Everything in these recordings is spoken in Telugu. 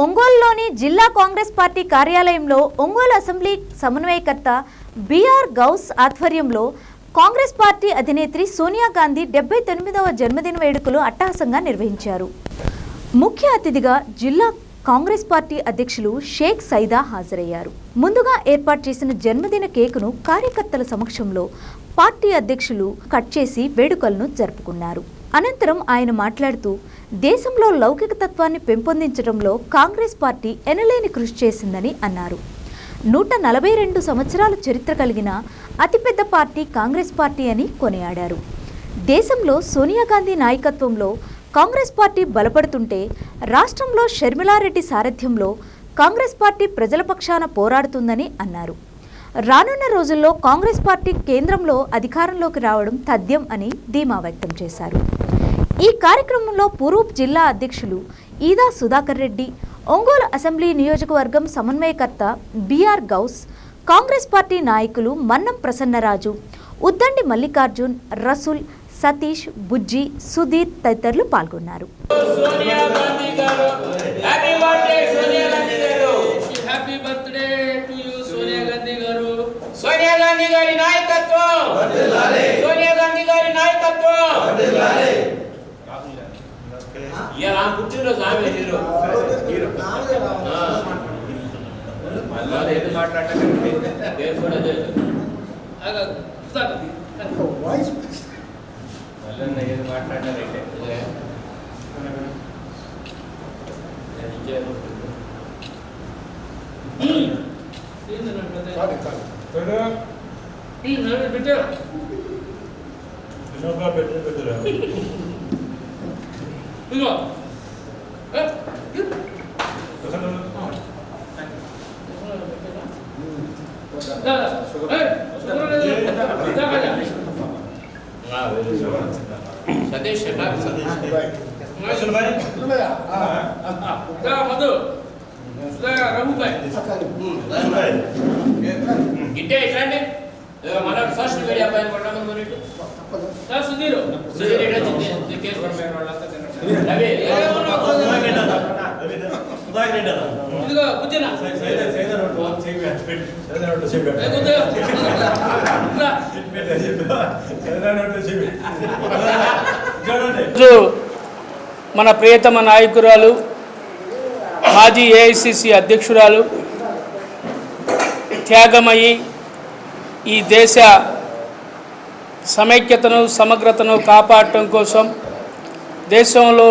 ఒంగోలులోని జిల్లా కాంగ్రెస్ పార్టీ కార్యాలయంలో ఒంగోలు అసెంబ్లీ సమన్వయకర్త బిఆర్ గౌస్ ఆధ్వర్యంలో కాంగ్రెస్ పార్టీ అధినేత్రి సోనియా గాంధీ డెబ్బై తొమ్మిదవ జన్మదిన వేడుకలు అట్టహాసంగా నిర్వహించారు. ముఖ్య అతిథిగా జిల్లా కాంగ్రెస్ పార్టీ అధ్యక్షులు షేక్ సైదా హాజరయ్యారు. ముందుగా ఏర్పాటు చేసిన జన్మదిన కేకును కార్యకర్తల సమక్షంలో పార్టీ అధ్యక్షులు కట్ చేసి వేడుకలను జరుపుకున్నారు. అనంతరం ఆయన మాట్లాడుతూ దేశంలో లౌకిక తత్వాన్ని పెంపొందించడంలో కాంగ్రెస్ పార్టీ ఎనలేని కృషి చేసిందని అన్నారు. నూట నలభై రెండు సంవత్సరాల చరిత్ర కలిగిన అతిపెద్ద పార్టీ కాంగ్రెస్ పార్టీ అని కొనియాడారు. దేశంలో సోనియా గాంధీ నాయకత్వంలో కాంగ్రెస్ పార్టీ బలపడుతుంటే రాష్ట్రంలో షర్మిలారెడ్డి సారథ్యంలో కాంగ్రెస్ పార్టీ ప్రజల పక్షాన పోరాడుతుందని అన్నారు. రానున్న రోజుల్లో కాంగ్రెస్ పార్టీ కేంద్రంలో అధికారంలోకి రావడం తథ్యం అని ధీమా వ్యక్తం చేశారు. ఈ కార్యక్రమంలో పూరూప్ జిల్లా అధ్యక్షులు ఈదా సుధాకర్ రెడ్డి ఒంగోలు అసెంబ్లీ నియోజకవర్గం సమన్వయకర్త బిఆర్ గౌస్ కాంగ్రెస్ పార్టీ నాయకులు మన్నం ప్రసన్నరాజు ఉద్దండి మల్లికార్జున్ రసూల్ సతీష్ బుజ్జి సుధీర్ తదితరులు పాల్గొన్నారు. సోనియా గాంధీ గారు హ్యాపీ బర్త్డే గాంధీ గారి నాయకత్వం. సోనియా గాంధీ గారి నాయకత్వం. ఇలా పుట్టినరోజు ఆమె హీరో మాట్లాడారంటే ఏంది నా పెద్ద? ఉమ్, నవ్వు పెట్టు. ఏ, ఇదిగో. సతీష్ ఎట్లా? మధు. రఘుబాయ్. గిట్టే ఇట్లాంటి మన సోషల్ మీడియా పైన కొట్టడం గురించి దా, సుధీరు. సుధీర్ ఇట్లా ది- కేసు రవి ఏమన్నా కొంచెం- ఇదిగో బుజ్జిన. ఏ, బుజ్జి. దా. ఈరోజు మన ప్రియతమ నాయకురాలు మాజీ ఏఐసిసి అధ్యక్షురాలు త్యాగమయి ఈ దేశ సమైక్యతను సమగ్రతను కాపాడటం కోసం దేశంలో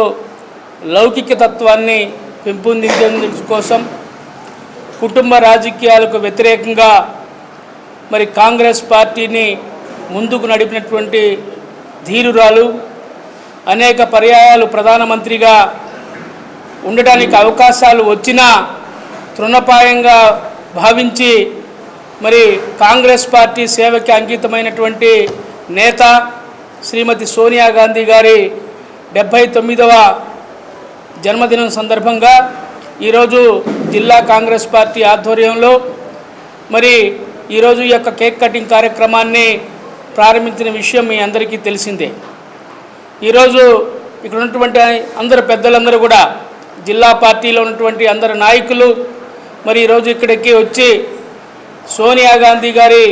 లౌకిక తత్వాన్ని పెంపొందించడం కోసం కుటుంబ రాజకీయాలకు వ్యతిరేకంగా మరి కాంగ్రెస్ పార్టీని ముందుకు నడిపినటువంటి ధీరురాలు అనేక పర్యాయాలు ప్రధానమంత్రిగా ఉండడానికి అవకాశాలు వచ్చినా తృణపాయంగా భావించి మరి కాంగ్రెస్ పార్టీ సేవకి అంకితమైనటువంటి నేత శ్రీమతి సోనియా గాంధీ గారి డెబ్భై తొమ్మిదవ జన్మదినం సందర్భంగా ఈరోజు జిల్లా కాంగ్రెస్ పార్టీ ఆధ్వర్యంలో మరి ఈరోజు ఈ యొక్క కేక్ కటింగ్ కార్యక్రమాన్ని ప్రారంభించిన విషయం మీ అందరికీ తెలిసిందే. ఈరోజు ఇక్కడ ఉన్నటువంటి అందరు పెద్దలందరూ కూడా జిల్లా పార్టీలో ఉన్నటువంటి అందరు నాయకులు మరి ఈరోజు ఇక్కడికి వచ్చి సోనియా గాంధీ గారి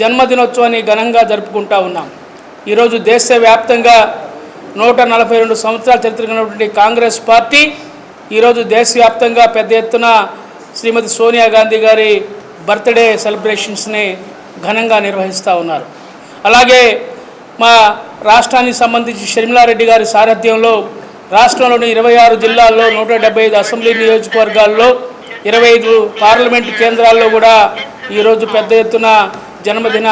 జన్మదినోత్సవాన్ని ఘనంగా జరుపుకుంటా ఉన్నాం. ఈరోజు దేశవ్యాప్తంగా నూట నలభై రెండు సంవత్సరాల చరిత్ర ఉన్నటువంటి కాంగ్రెస్ పార్టీ ఈరోజు దేశవ్యాప్తంగా పెద్ద ఎత్తున శ్రీమతి సోనియా గాంధీ గారి బర్త్డే సెలబ్రేషన్స్ని ఘనంగా నిర్వహిస్తూ ఉన్నారు. అలాగే మా రాష్ట్రానికి సంబంధించి షర్మిలారెడ్డి గారి సారథ్యంలో రాష్ట్రంలోని ఇరవై ఆరు జిల్లాల్లో నూట డెబ్బై ఐదు అసెంబ్లీ నియోజకవర్గాల్లో ఇరవై ఐదు పార్లమెంట్ కేంద్రాల్లో కూడా ఈరోజు పెద్ద ఎత్తున జన్మదిన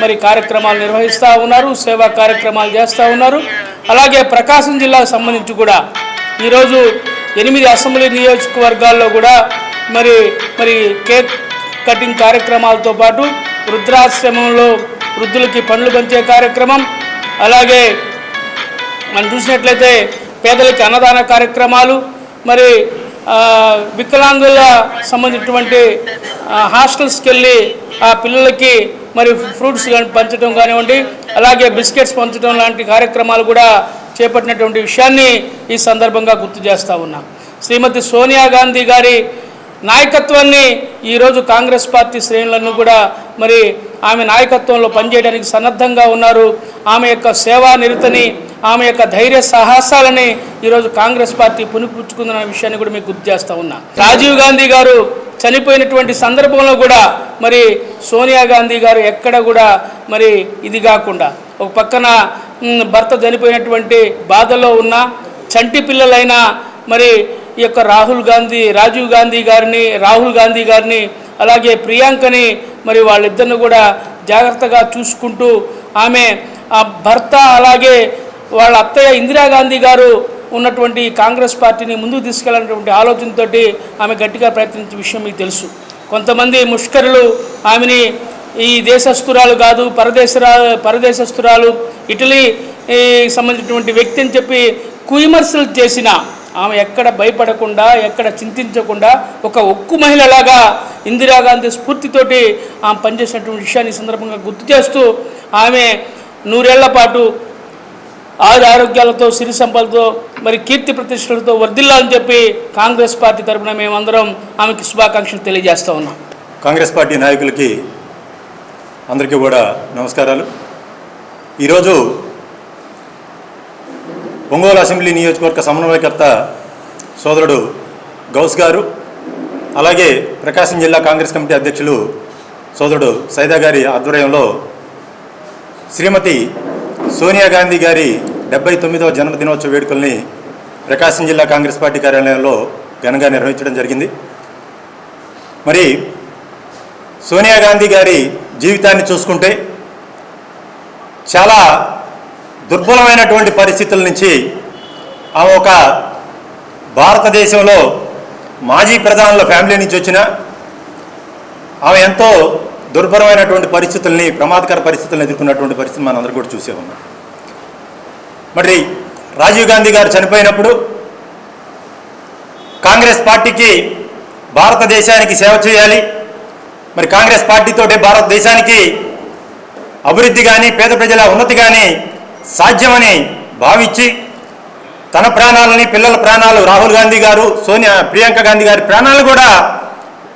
మరి కార్యక్రమాలు నిర్వహిస్తూ ఉన్నారు సేవా కార్యక్రమాలు చేస్తూ ఉన్నారు. అలాగే ప్రకాశం జిల్లాకు సంబంధించి కూడా ఈరోజు ఎనిమిది అసెంబ్లీ నియోజకవర్గాల్లో కూడా మరి మరి కేక్ కటింగ్ కార్యక్రమాలతో పాటు వృద్ధాశ్రమంలో వృద్ధులకి పండ్లు పంచే కార్యక్రమం అలాగే మనం చూసినట్లయితే పేదలకి అన్నదాన కార్యక్రమాలు మరి వికలాంగుల సంబంధించినటువంటి హాస్టల్స్కి వెళ్ళి ఆ పిల్లలకి మరి ఫ్రూట్స్ కానీ పంచడం కానివ్వండి అలాగే బిస్కెట్స్ పంచడం లాంటి కార్యక్రమాలు కూడా చేపట్టినటువంటి విషయాన్ని ఈ సందర్భంగా గుర్తు చేస్తూ ఉన్నా. శ్రీమతి సోనియా గాంధీ గారి నాయకత్వాన్ని ఈరోజు కాంగ్రెస్ పార్టీ శ్రేణులను కూడా మరి ఆమె నాయకత్వంలో పనిచేయడానికి సన్నద్ధంగా ఉన్నారు. ఆమె యొక్క సేవా నిరతని ఆమె యొక్క ధైర్య సాహసాలని ఈరోజు కాంగ్రెస్ పార్టీ పునిపుచ్చుకుందన్న విషయాన్ని కూడా మీకు గుర్తు చేస్తూ ఉన్నా. రాజీవ్ గాంధీ గారు చనిపోయినటువంటి సందర్భంలో కూడా మరి సోనియా గాంధీ గారు ఎక్కడ కూడా మరి ఇది కాకుండా ఒక పక్కన భర్త చనిపోయినటువంటి బాధలో ఉన్న చంటి పిల్లలైన మరి ఈ యొక్క రాహుల్ గాంధీ రాజీవ్ గాంధీ గారిని రాహుల్ గాంధీ గారిని అలాగే ప్రియాంకని మరి వాళ్ళిద్దరిని కూడా జాగ్రత్తగా చూసుకుంటూ ఆమె ఆ భర్త అలాగే వాళ్ళ అత్తయ్య ఇందిరాగాంధీ గారు ఉన్నటువంటి కాంగ్రెస్ పార్టీని ముందుకు తీసుకెళ్ళినటువంటి ఆలోచనతోటి ఆమె గట్టిగా ప్రయత్నించే విషయం మీకు తెలుసు. కొంతమంది ముష్కరులు ఆమెని ఈ దేశస్తురాలు కాదు పరదేశరా పరదేశస్తురాలు ఇటలీ సంబంధించినటువంటి వ్యక్తి అని చెప్పి కుయిమర్శలు చేసిన ఆమె ఎక్కడ భయపడకుండా ఎక్కడ చింతించకుండా ఒక ఒక్కు మహిళలాగా ఇందిరాగాంధీ స్ఫూర్తితోటి ఆమె పనిచేసినటువంటి విషయాన్ని సందర్భంగా గుర్తు చేస్తూ ఆమె నూరేళ్ళ పాటు ఆరు ఆరోగ్యాలతో సిరి సంపదతో మరి కీర్తి ప్రతిష్టలతో వర్ధిల్లాలని చెప్పి కాంగ్రెస్ పార్టీ తరఫున మేమందరం ఆమెకి శుభాకాంక్షలు తెలియజేస్తూ ఉన్నాం. కాంగ్రెస్ పార్టీ నాయకులకి అందరికీ కూడా నమస్కారాలు. ఈరోజు ఒంగోలు అసెంబ్లీ నియోజకవర్గ సమన్వయకర్త సోదరుడు గౌస్ గారు అలాగే ప్రకాశం జిల్లా కాంగ్రెస్ కమిటీ అధ్యక్షులు సోదరుడు సైదా గారి ఆధ్వర్యంలో శ్రీమతి సోనియా గాంధీ గారి డెబ్బై తొమ్మిదవ జన్మదినోత్సవ వేడుకల్ని ప్రకాశం జిల్లా కాంగ్రెస్ పార్టీ కార్యాలయంలో ఘనంగా నిర్వహించడం జరిగింది. మరి సోనియా గాంధీ గారి జీవితాన్ని చూసుకుంటే చాలా దుర్బలమైనటువంటి పరిస్థితుల నుంచి ఆమె ఒక భారతదేశంలో మాజీ ప్రధానుల ఫ్యామిలీ నుంచి వచ్చిన ఆమె ఎంతో దుర్భరమైనటువంటి పరిస్థితుల్ని ప్రమాదకర పరిస్థితులను ఎదుర్కొన్నటువంటి పరిస్థితి మనం అందరూ కూడా చూసే ఉన్నాం. మరి రాజీవ్ గాంధీ గారు చనిపోయినప్పుడు కాంగ్రెస్ పార్టీకి భారతదేశానికి సేవ చేయాలి. మరి కాంగ్రెస్ పార్టీతోటే భారతదేశానికి అభివృద్ధి కానీ పేద ప్రజల ఉన్నతి కానీ సాధ్యమని భావించి తన ప్రాణాలని పిల్లల ప్రాణాలు రాహుల్ గాంధీ గారు సోనియా ప్రియాంక గాంధీ గారి ప్రాణాలు కూడా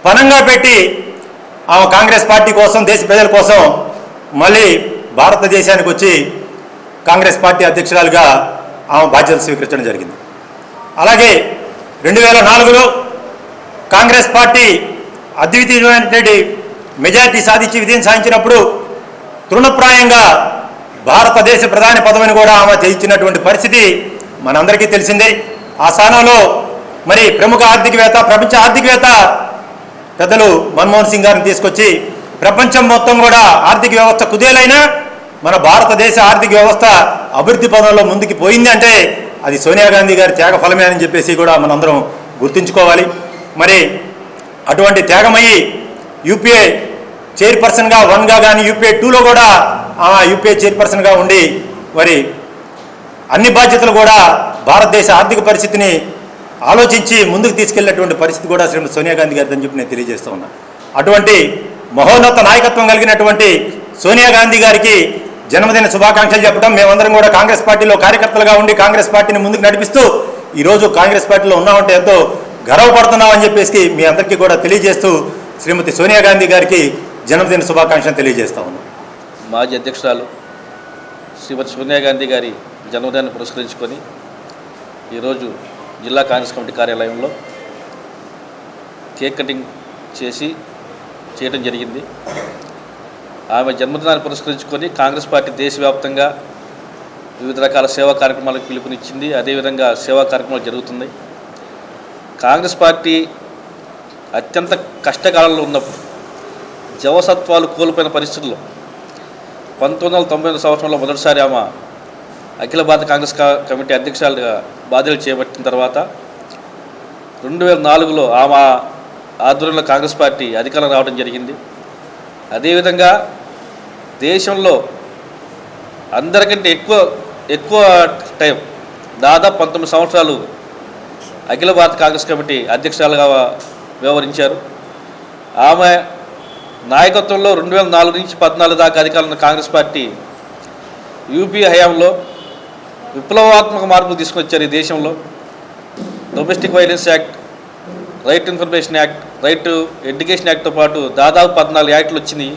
పనంగా పెట్టి ఆమె కాంగ్రెస్ పార్టీ కోసం దేశ ప్రజల కోసం మళ్ళీ భారతదేశానికి వచ్చి కాంగ్రెస్ పార్టీ అధ్యక్షురాలుగా ఆమె బాధ్యతలు స్వీకరించడం జరిగింది. అలాగే రెండు వేల నాలుగులో కాంగ్రెస్ పార్టీ అద్వితీయమైనటువంటి మెజార్టీ సాధించి విజయం సాధించినప్పుడు తృణప్రాయంగా భారతదేశ ప్రధాని పదవిని కూడా ఆమె జయించినటువంటి పరిస్థితి మనందరికీ తెలిసిందే. ఆ స్థానంలో మరి ప్రముఖ ఆర్థికవేత్త ప్రపంచ ఆర్థికవేత్త పెద్దలు మన్మోహన్ సింగ్ గారిని తీసుకొచ్చి ప్రపంచం మొత్తం కూడా ఆర్థిక వ్యవస్థ కుదేలైనా మన భారతదేశ ఆర్థిక వ్యవస్థ అభివృద్ధి పదంలో ముందుకు పోయింది అంటే అది సోనియా గాంధీ గారి త్యాగ ఫలమే అని చెప్పేసి కూడా మనందరం గుర్తుంచుకోవాలి. మరి అటువంటి త్యాగమయ్యి యూపీఏ చైర్పర్సన్గా వన్గా కానీ యూపీఏ టూలో కూడా ఆ యూపీఏ చైర్పర్సన్గా ఉండి మరి అన్ని బాధ్యతలు కూడా భారతదేశ ఆర్థిక పరిస్థితిని ఆలోచించి ముందుకు తీసుకెళ్ళేటువంటి పరిస్థితి కూడా శ్రీమతి సోనియా గాంధీ గారిదని చెప్పి నేను తెలియజేస్తూ ఉన్నా. అటువంటి మహోన్నత నాయకత్వం కలిగినటువంటి సోనియా గాంధీ గారికి జన్మదిన శుభాకాంక్షలు చెప్పడం మేమందరం కూడా కాంగ్రెస్ పార్టీలో కార్యకర్తలుగా ఉండి కాంగ్రెస్ పార్టీని ముందుకు నడిపిస్తూ ఈరోజు కాంగ్రెస్ పార్టీలో ఉన్నామంటే ఎంతో గర్వపడుతున్నామని చెప్పేసి మీ అందరికీ కూడా తెలియజేస్తూ శ్రీమతి సోనియా గాంధీ గారికి జన్మదిన శుభాకాంక్షలు తెలియజేస్తా ఉన్నాం. మాజీ అధ్యక్షురాలు శ్రీమతి సోనియా గాంధీ గారి జన్మదినాన్ని పురస్కరించుకొని ఈరోజు జిల్లా కాంగ్రెస్ కమిటీ కార్యాలయంలో కేక్ కటింగ్ చేసి చేయడం జరిగింది. ఆమె జన్మదినాన్ని పురస్కరించుకొని కాంగ్రెస్ పార్టీ దేశవ్యాప్తంగా వివిధ రకాల సేవా కార్యక్రమాలకు పిలుపునిచ్చింది. అదేవిధంగా సేవా కార్యక్రమాలు జరుగుతున్నాయి. కాంగ్రెస్ పార్టీ అత్యంత కష్టకాలంలో ఉన్నప్పుడు జవసత్వాలు కోల్పోయిన పరిస్థితుల్లో పంతొమ్మిది వందల తొంభై సంవత్సరంలో మొదటిసారి ఆమె అఖిల భారత కాంగ్రెస్ కమిటీ అధ్యక్షురాలుగా బాధ్యతలు చేపట్టిన తర్వాత రెండు వేల నాలుగులో ఆమె ఆధ్వర్యంలో కాంగ్రెస్ పార్టీ అధికారం రావడం జరిగింది. అదేవిధంగా దేశంలో అందరికంటే ఎక్కువ ఎక్కువ టైం దాదాపు పంతొమ్మిది సంవత్సరాలు అఖిల భారత కాంగ్రెస్ కమిటీ అధ్యక్షురాలుగా వ్యవహరించారు. ఆమె నాయకత్వంలో రెండు వేల నాలుగు నుంచి పద్నాలుగు దాకా అధికారంలో కాంగ్రెస్ పార్టీ యూపీ హయాంలో విప్లవాత్మక మార్పులు తీసుకొచ్చారు ఈ దేశంలో. Domestic violence act right information act right education యాక్ట్తో పాటు దాదాపు పద్నాలుగు యాక్ట్లు వచ్చినాయి.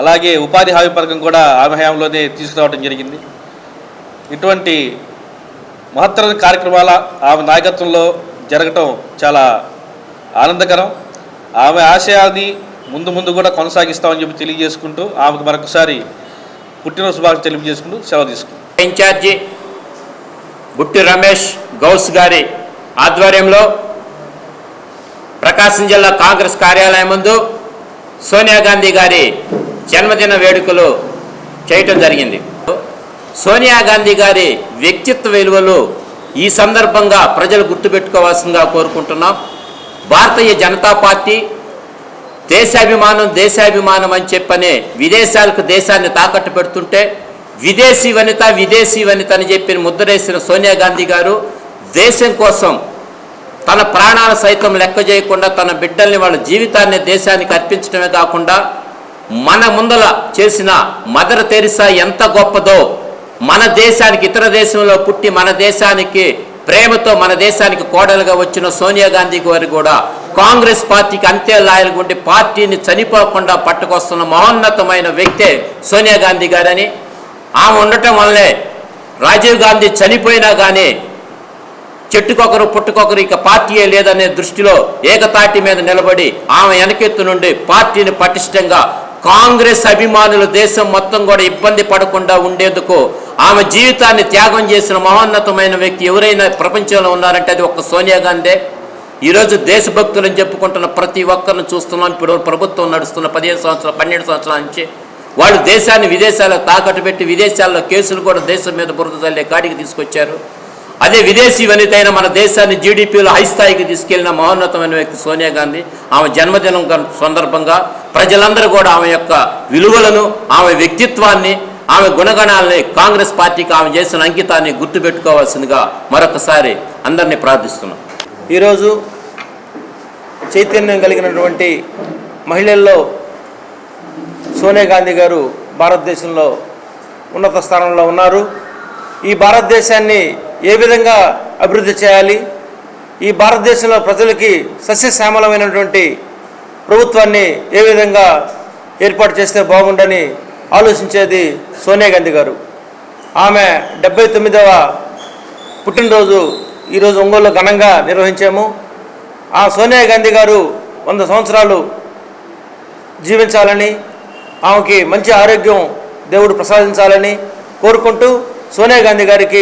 అలాగే ఉపాధి హామీ పథకం కూడా ఆమె హయాంలోనే తీసుకురావడం జరిగింది. ఇటువంటి మహత్తర కార్యక్రమాల ఆమె నాయకత్వంలో జరగటం చాలా ఆనందకరం. ఆమె ఆశయాన్ని ముందు ముందు కూడా కొనసాగిస్తామని చెప్పి తెలియజేసుకుంటూ ఆమెకు మరొకసారి పుట్టినరోజు శుభాకాంక్షలు తెలియజేసుకుంటూ సెలవు తీసుకుంటాం ఇన్ఛార్జి గుట్టి రమేష్ గౌస్ గారి ఆధ్వర్యంలో ప్రకాశం జిల్లా కాంగ్రెస్ కార్యాలయం ముందు సోనియా గాంధీ గారి జన్మదిన వేడుకలు చేయటం జరిగింది. సోనియా గాంధీ గారి వ్యక్తిత్వ విలువలు ఈ సందర్భంగా ప్రజలు గుర్తుపెట్టుకోవాల్సిందిగా కోరుకుంటున్నాం. భారతీయ జనతా పార్టీ దేశాభిమానం దేశాభిమానం అని చెప్పనే విదేశాలకు దేశాన్ని తాకట్టు పెడుతుంటే విదేశీ వనిత విదేశీ వనిత అని చెప్పిన ముద్రేసిన సోనియా గాంధీ గారు దేశం కోసం తన ప్రాణాలు సైతం లెక్క చేయకుండా తన బిడ్డల్ని వాళ్ళ జీవితాన్ని దేశానికి అర్పించడమే కాకుండా మన ముందల చేసిన మదర్ తెరిసా ఎంత గొప్పదో మన దేశానికి ఇతర దేశంలో పుట్టి మన దేశానికి ప్రేమతో మన దేశానికి కోడలుగా వచ్చిన సోనియా గాంధీ గారు కూడా కాంగ్రెస్ పార్టీకి అంతే లాయలుగా ఉండి పార్టీని చనిపోకుండా పట్టుకొస్తున్న మహోన్నతమైన వ్యక్తే సోనియా గాంధీ గారని ఆమె ఉండటం వల్లే రాజీవ్ గాంధీ చనిపోయినా కానీ చెట్టుకొకరు పుట్టుకొకరు ఇక పార్టీయే లేదనే దృష్టిలో ఏకతాటి మీద నిలబడి ఆమె వెనకెత్తు నుండి పార్టీని పటిష్టంగా కాంగ్రెస్ అభిమానులు దేశం మొత్తం కూడా ఇబ్బంది పడకుండా ఉండేందుకు ఆమె జీవితాన్ని త్యాగం చేసిన మహోన్నతమైన వ్యక్తి ఎవరైనా ప్రపంచంలో ఉన్నారంటే అది ఒక్క సోనియా గాంధీ ఈరోజు దేశభక్తులని చెప్పుకుంటున్న ప్రతి ఒక్కరిని చూస్తున్నాం. ఇప్పుడు ప్రభుత్వం నడుస్తున్న పదిహేను సంవత్సరాలు పన్నెండు సంవత్సరాల నుంచి వాళ్ళు దేశాన్ని విదేశాలకు తాకట్టు పెట్టి విదేశాల్లో కేసులు కూడా దేశం మీద బురద చల్లే కాడికి తీసుకొచ్చారు. అదే విదేశీ వనిత అయిన మన దేశాన్ని జీడిపిలో హై స్థాయికి తీసుకెళ్ళిన మహోన్నతమైన వ్యక్తి సోనియా గాంధీ ఆమె జన్మదినం సందర్భంగా ప్రజలందరూ కూడా ఆమె యొక్క విలువలను ఆమె వ్యక్తిత్వాన్ని ఆమె గుణగణాలని కాంగ్రెస్ పార్టీకి ఆమె చేసిన అంకితాన్ని గుర్తుపెట్టుకోవాల్సిందిగా మరొకసారి అందరినీ ప్రార్థిస్తున్నాం. ఈరోజు చైతన్యం కలిగినటువంటి మహిళల్లో సోనియా గాంధీ గారు భారతదేశంలో ఉన్నత స్థానంలో ఉన్నారు. ఈ భారతదేశాన్ని ఏ విధంగా అభివృద్ధి చేయాలి? ఈ భారతదేశంలో ప్రజలకి సస్యశ్యామలమైనటువంటి ప్రభుత్వాన్ని ఏ విధంగా ఏర్పాటు చేస్తే బాగుండని ఆలోచించేది సోనియా గాంధీ గారు. ఆమె డెబ్బై తొమ్మిదవ పుట్టినరోజు ఈరోజు ఒంగోలు ఘనంగా నిర్వహించాము. ఆ సోనియా గాంధీ గారు వంద సంవత్సరాలు జీవించాలని ఆమెకి మంచి ఆరోగ్యం దేవుడు ప్రసాదించాలని కోరుకుంటూ సోనియా గాంధీ గారికి